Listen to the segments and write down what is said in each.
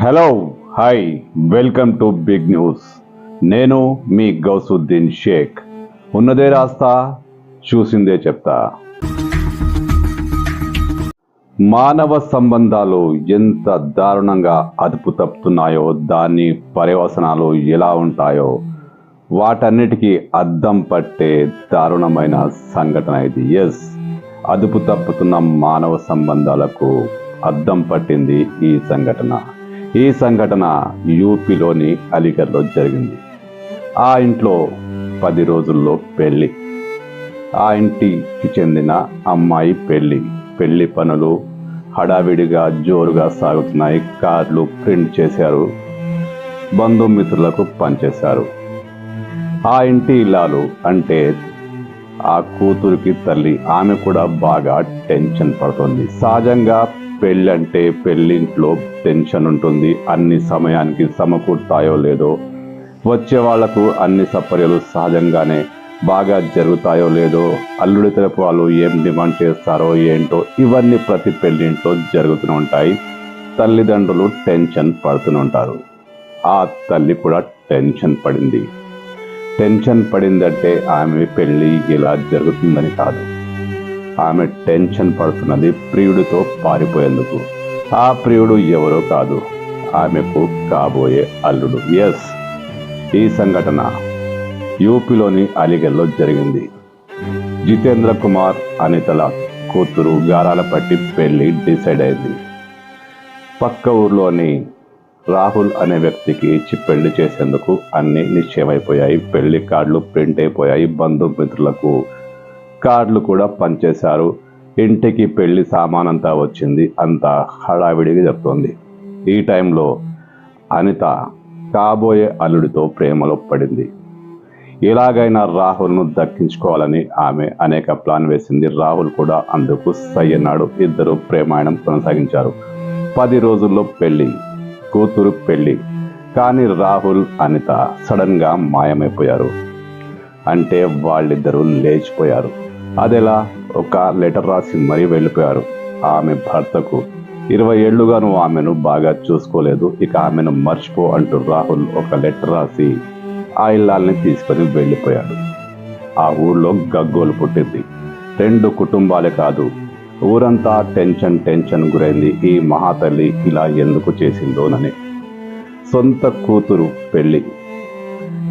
Hello hi welcome to big news నేను మీ గౌసుద్దీన్ షేక్. ఉన్నదే రాస్తా చూసిందే చెప్తా. మానవ సంబంధాలు ఎంత దారుణంగా అదుపు తప్పుతున్నాయో దాని పర్యవసనాలు ఎలా ఉంటాయో వాటన్నిటికీ అద్దం పట్టే దారుణమైన సంఘటన ఇది. ఎస్ అదుపు తప్పుతున్న మానవ సంబంధాలకు అద్దం పట్టింది ఈ సంఘటన. ఈ సంఘటన యూపీలోని అలీగఢ్లో జరిగింది. ఆ ఇంట్లో పది రోజుల్లో పెళ్ళి. ఆ ఇంటికి చెందిన అమ్మాయి పెళ్ళి. పెళ్ళి పనులు హడావిడిగా జోరుగా సాగుతున్నాయి. కార్లు ప్రింట్ చేశారు. బంధుమిత్రులకు పనిచేశారు. ఆ ఇంటి ఇల్లాలు అంటే ఆ కూతురికి తల్లి. ఆమె కూడా బాగా టెన్షన్ పడుతుంది. సహజంగా పెళ్ళంటే పెళ్ళింట్లో టెన్షన్ ఉంటుంది. అన్ని సమయానికి సమకూర్తాయో లేదో వచ్చే వాళ్ళకు అన్ని సపర్యలు సహజంగానే బాగా జరుగుతాయో లేదో అల్లుడి తరపు వాళ్ళు ఏం డిమాండ్ చేస్తారో ఏంటో ఇవన్నీ ప్రతి పెళ్ళింట్లో జరుగుతూనే ఉంటాయి. తల్లిదండ్రులు టెన్షన్ పడుతూనే ఉంటారు. ఆ తల్లి కూడా టెన్షన్ పడింది. టెన్షన్ పడిందంటే ఆమె పెళ్ళి ఇలా జరుగుతుందని కాదు. ఆమె టెన్షన్ పడుతున్నది ప్రియుడితో పారిపోయేందుకు. ఆ ప్రియుడు ఎవరో కాదు. ఆమెకు కాబోయే అల్లుడు. ఎస్ ఈ సంఘటన యూపీలోని అలీగఢ్లో జరిగింది. జితేంద్ర కుమార్ అనితల కూతురు గారాల పట్టి పెళ్ళి డిసైడ్ అయింది. పక్క ఊర్లోని రాహుల్ అనే వ్యక్తికి ఇచ్చి పెళ్ళి చేసేందుకు అన్ని నిశ్చయమైపోయాయి. పెళ్ళి కార్డులు ప్రింట్ అయిపోయాయి. బంధుమిత్రులకు కార్డులు కూడా పనిచేశారు. ఇంటికి పెళ్ళి సామానంతా వచ్చింది. అంతా హడావిడిగా చెప్తోంది. ఈ టైంలో అనిత కాబోయే అల్లుడితో ప్రేమలో పడింది. ఎలాగైనా రాహుల్ను దక్కించుకోవాలని ఆమె అనేక ప్లాన్ వేసింది. రాహుల్ కూడా అందుకు సై అన్నాడు ఇద్దరు ప్రేమాయణం కొనసాగించారు. పది రోజుల్లో పెళ్ళి కూతురు పెళ్ళి కానీ రాహుల్ అనిత సడన్గా మాయమైపోయారు. అంటే వాళ్ళిద్దరూ లేచిపోయారు. అదెలా ఒక లెటర్ రాసి మరీ వెళ్ళిపోయారు. ఆమె భర్తకు ఇరవై ఏళ్ళుగా నువ్వు ఆమెను బాగా చూసుకోలేదు. ఇక ఆమెను మర్చిపో అంటూ రాహుల్ ఒక లెటర్ రాసి ఆ ఇల్లాల్ని తీసుకొని వెళ్ళిపోయాడు. ఆ ఊళ్ళో గగ్గోలు పుట్టింది. రెండు కుటుంబాలే కాదు ఊరంతా టెన్షన్ టెన్షన్ గురైంది. ఈ మహాతల్లి ఇలా ఎందుకు చేసిందోనని. సొంత కూతురు పెళ్ళి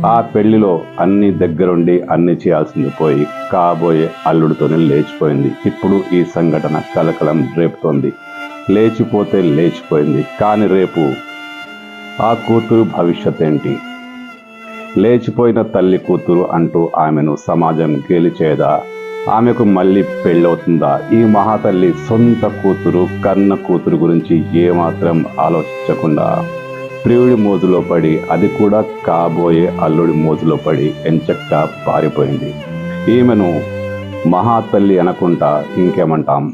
ఆ పెళ్ళిలో అన్ని దగ్గరుండి అన్ని చేయాల్సింది పోయి కాబోయే అల్లుడితోనే లేచిపోయింది. ఇప్పుడు ఈ సంఘటన కలకలం రేపుతోంది. లేచిపోతే లేచిపోయింది. కానీ రేపు ఆ కూతురు భవిష్యత్ ఏంటి? లేచిపోయిన తల్లి కూతురు అంటూ ఆమెను సమాజం గేలిచేదా? ఆమెకు మళ్ళీ పెళ్ళవుతుందా? ఈ మహాతల్లి సొంత కూతురు కన్న కూతురు గురించి ఏమాత్రం ఆలోచించకుండా ప్రియుడి మోజులో పడి అది కూడా కాబోయే అల్లుడి మోజులో పడి ఎంచక్క పారిపోయింది. ఈమెను మహాతల్లి అనకుండా ఇంకేమంటాం?